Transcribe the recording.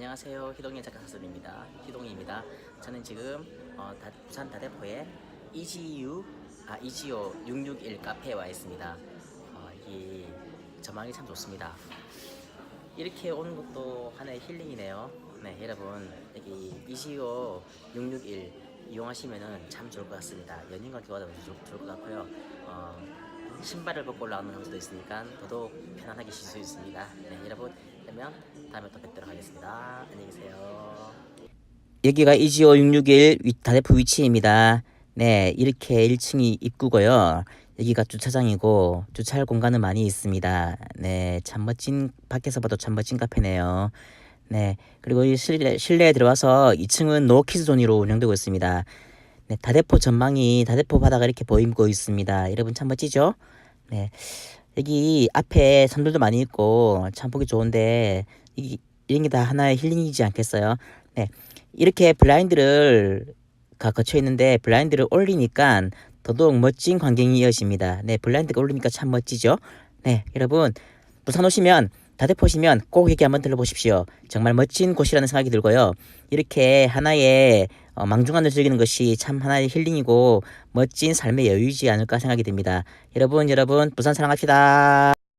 안녕하세요. 희동의 작가 사설입니다. 희동입니다. 저는 지금 어, 다- 부산 다대포에 이지유 아 이지오 661 카페에 와 있습니다. 어, 이 전망이 참 좋습니다. 이렇게 오는 것도 하나의 힐링이네요. 네, 여러분 여기 이지오 661 이용하시면은 참 좋을 것 같습니다. 연인과 교화도 좋- 좋을 것 같고요. 어, 신발을 벗고 올라오는 장소도 있으니까 더더욱 편안하게 쉴 수 있습니다. 네, 여러분 그러면 다음에 또 뵙도록 하겠습니다. 안녕히 계세요. 여기가 이지오 661 위- 다대포 위치입니다. 네, 이렇게 1층이 입구고요. 여기가 주차장이고 주차할 공간은 많이 있습니다. 네, 참 멋진 밖에서 봐도 참 멋진 카페네요. 네, 그리고 이 실내, 실내에 들어와서 2층은 노키즈 존으로 운영되고 있습니다. 네, 다대포 전망이 다대포 바다가 이렇게 보이고 있습니다. 여러분 참 멋지죠? 네, 여기 앞에 산들도 많이 있고 참 보기 좋은데 이, 이런 게 다 하나의 힐링이지 않겠어요? 네, 이렇게 블라인드를 가 거쳐 있는데 블라인드를 올리니까 더더욱 멋진 광경이 이어집니다. 네, 블라인드가 올리니까 참 멋지죠? 네, 여러분 부산 오시면 다대포 오시면 꼭 여기 한번 들러보십시오. 정말 멋진 곳이라는 생각이 들고요. 이렇게 하나의 어, 망중한을 즐기는 것이 참 하나의 힐링이고 멋진 삶의 여유이지 않을까 생각이 듭니다. 여러분, 여러분, 부산 사랑합시다.